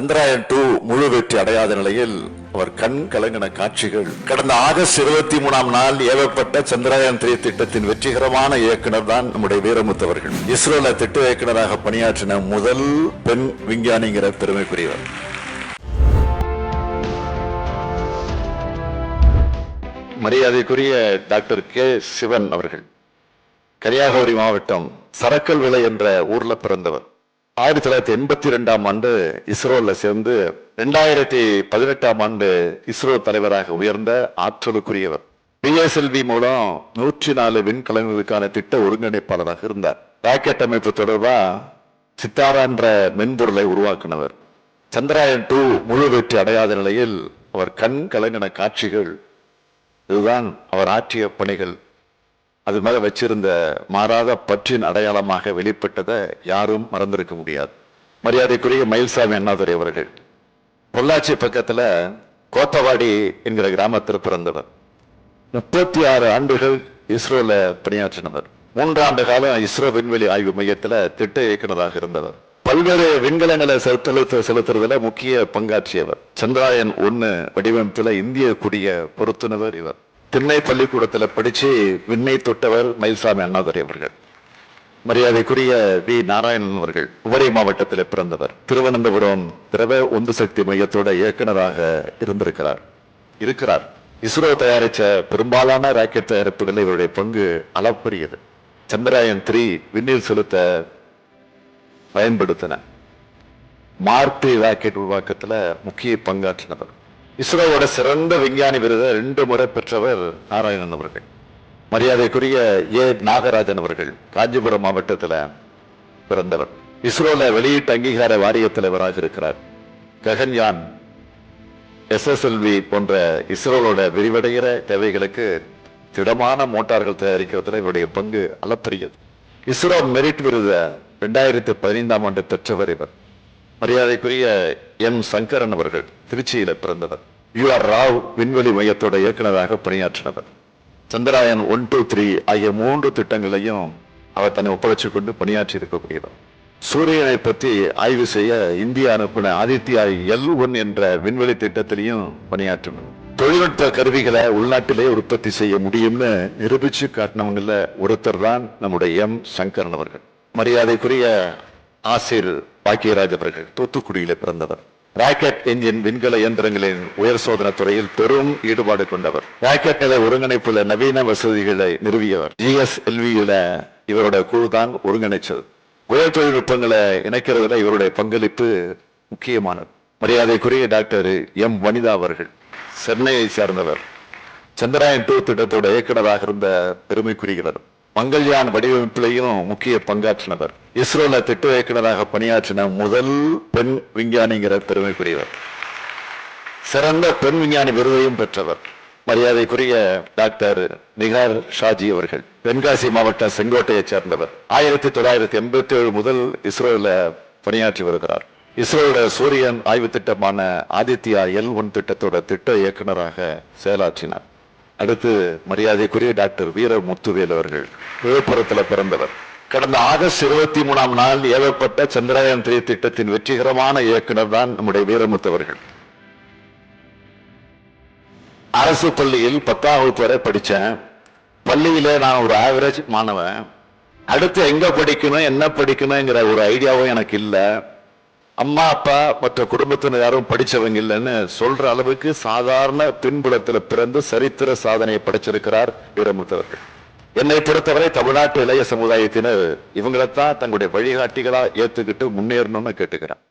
Chandrayaan two முழு வெற்றி அடையாத நிலையில் அவர் கண் கலங்கின காட்சிகள். கடந்த ஆகஸ்ட் இருபத்தி மூணாம் நாள் ஏவப்பட்ட சந்திராயன் த்ரீ திட்டத்தின் வெற்றிகரமான இயக்குனர் தான் நம்முடைய வீரமுத்து அவர்கள். இஸ்ரோல திட்ட இயக்குனராக பணியாற்றின முதல் பெண் விஞ்ஞானிங்கிற பெருமைக்குரியவர். மரியாதைக்குரிய டாக்டர் கே சிவன் அவர்கள். கன்னியாகுமரி மாவட்டம் சரக்கல் விலை என்ற ஊர்ல பிறந்தவர். ஆயிரத்தி தொள்ளாயிரத்தி எண்பத்தி ரெண்டாம் ஆண்டு இஸ்ரோல சேர்ந்து ரெண்டாயிரத்தி பதினெட்டாம் ஆண்டு இஸ்ரோ தலைவராக உயர்ந்த ஆற்றலுக்குரியவர். பிஎஸ்எல்வி மூலம் நூற்றி நாலு விண்கலங்களுக்கான திட்ட ஒருங்கிணைப்பாளராக இருந்தார். ராக்கெட் அமைப்பு தொடர்பா சித்தாரா என்ற மென்பொருளை உருவாக்கினவர். சந்திராயன் டூ முழு வெற்றி அடையாத நிலையில் அவர் கண் கலங்கின காட்சிகள். இதுதான் அவர் ஆற்றிய பணிகள். அது மேலே வச்சிருந்த மாறாத பற்றின் அடையாளமாக வெளிப்பட்டதை யாரும் மறந்திருக்க முடியாது. மரியாதைக்குரிய மயில்சாமி அண்ணாதுரை அவர்கள் பொள்ளாச்சி பக்கத்துல கோத்தவாடி என்கிற கிராமத்தில் பிறந்தவர். முப்பத்தி ஆறு ஆண்டுகள் இஸ்ரோல பணியாற்றினவர். மூன்றாண்டு காலம் இஸ்ரோ விண்வெளி ஆய்வு மையத்தில் திட்ட இயக்குனராக இருந்தவர். பல்வேறு விண்கலங்களை செலுத்த செலுத்துறதுல முக்கிய பங்காற்றியவர். சந்திராயன் ஒன்னு வடிவமைப்பில் இந்திய குடிய பொருத்துனவர் இவர். திண்ணை பள்ளிக்கூடத்துல படிச்சு விண்ணை தொட்டவர் மயில்சாமி அண்ணாதுரை அவர்கள். மரியாதைக்குரிய வி. நாராயணன் அவர்கள் உவரை மாவட்டத்தில் பிறந்தவர். திருவனந்தபுரம் திரவ உந்து சக்தி மையத்தோட இயக்குனராக இருந்திருக்கிறார். இருக்கிறார். இஸ்ரோ தயாரிச்ச பெரும்பாலான ராக்கெட் தயாரிப்புகளில் இவருடைய பங்கு அளப்பரியது. சந்திராயன் த்ரீ விண்ணில் செலுத்த பயன்படுத்தின. மார்பி ராக்கெட் உருவாக்கத்துல முக்கிய பங்காற்றினவர். இஸ்ரோவோட சிறந்த விஞ்ஞானி விருதை ரெண்டு முறை பெற்றவர் நாராயணன் அவர்கள். மரியாதைக்குரிய ஏ. நாகராஜன் அவர்கள் காஞ்சிபுரம் மாவட்டத்துல பிறந்தவர். இஸ்ரோல வெளியீட்டு அங்கீகார வாரிய தலைவராக இருக்கிறார். ககன்யான் எஸ்எஸ்எல்வி போன்ற இஸ்ரோலோட விரிவடைகிற தேவைகளுக்கு திடமான மோட்டார்கள் தயாரிக்கிறதுல இவருடைய பங்கு அளப்பரியது. இஸ்ரோ மெரிட் விருத ரெண்டாயிரத்தி பதினைந்தாம் ஆண்டு பெற்றவர் இவர். மரியாதைக்குரிய எம். சங்கரன் அவர்கள் திருச்சியில பிறந்தவர். யூ. ஆர். ராவ் விண்வெளி மையத்தோட இயக்குனராக பணியாற்றினவர். சந்திராயன் ஒன் டூ த்ரீ ஆகிய மூன்று திட்டங்களையும் அவர் தன்னை ஒப்படைச்சு கொண்டு பணியாற்றி இருக்கக்கூடியவர் சூரியனை பற்றி ஆய்வு செய்ய இந்தியா அனுப்பின ஆதித்யா எல் ஒன் என்ற விண்வெளி திட்டத்திலையும் பணியாற்றினார் தொழில்நுட்ப கருவிகளை உள்நாட்டிலே உற்பத்தி செய்ய முடியும்னு நிரூபிச்சு காட்டினவங்கள ஒருத்தர் தான் நம்முடைய எம். சங்கரன் அவர்கள். மரியாதைக்குரிய ஆசிர் பாக்கியராஜ் அவர்கள் தூத்துக்குடியில பிறந்தவர். ராக்கெட் என்ஜின் விண்கல இயந்திரங்களின் உயர் சோதனை துறையில் பெரும் ஈடுபாடு கொண்டவர். ராக்கெட் நிலை ஒருங்கிணைப்புல நவீன வசதிகளை நிறுவியவர். ஜிஎஸ்எல்வியில இவரோட குழு தான் ஒருங்கிணைச்சது. உயர் தொழில்நுட்பங்களை இணைக்கிறதுல இவருடைய பங்களிப்பு முக்கியமானது. மரியாதைக்குரிய டாக்டர் எம். வனிதா அவர்கள் சென்னையை சேர்ந்தவர். சந்திராயன் டூ திட்டத்தோட இயக்குநராக இருந்த பெருமைக்குரியவர். மங்கள்யான் வடிவமைப்பிலையும் முக்கிய பங்காற்றினவர். இஸ்ரோல திட்ட இயக்குனராக பணியாற்றின முதல் பெண் விஞ்ஞானிங்கிற பெருமைக்குரியவர். சிறந்த பெண் விஞ்ஞானி விருதையும் பெற்றவர். மரியாதைக்குரிய டாக்டர் நிகார் ஷாஜி அவர்கள் தென்காசி மாவட்டம் செங்கோட்டையைச் சேர்ந்தவர். ஆயிரத்தி தொள்ளாயிரத்தி எண்பத்தி ஏழு முதல் இஸ்ரோல பணியாற்றி வருகிறார். இஸ்ரோட சூரியன் ஆய்வு திட்டமான ஆதித்யா எல் ஒன் திட்டத்தோட திட்ட இயக்குனராக செயலாற்றினார். அடுத்து மரியாதைக்குரிய டாக்டர் வீர முத்துவேல் அவர்கள் விழுப்புரத்துல பிறந்தவர். கடந்த ஆகஸ்ட் இருபத்தி மூணாம் நாள் ஏவப்பட்ட சந்திராயன் த்ரீ திட்டத்தின் வெற்றிகரமான இயக்குனர் தான் நம்முடைய வீரமுத்தவர்கள் அரசு பள்ளியில் பத்தாம் வகுப்பு வரை படித்தேன். பள்ளியில் நான் ஒரு ஆவரேஜ் மாணவன். அடுத்து எங்கே படிக்கணும் என்ன படிக்கணுங்கிற ஒரு ஐடியாவும் எனக்கு இல்லை. அம்மா அப்பா மற்ற குடும்பத்தினர் யாரும் படித்தவங்க இல்லைன்னு சொல்ற அளவுக்கு சாதாரண பின்புலத்தில் பிறந்து சரித்திர சாதனையை படைச்சிருக்கிறார் வீரமுத்தவர்கள் என்னை பொறுத்தவரை தமிழ்நாட்டு இளைய சமுதாயத்தினர் இவங்களைத்தான் தங்களுடைய வழிகாட்டிகளா ஏத்துக்கிட்டு முன்னேறணும்னு கேட்டுக்கிறேன்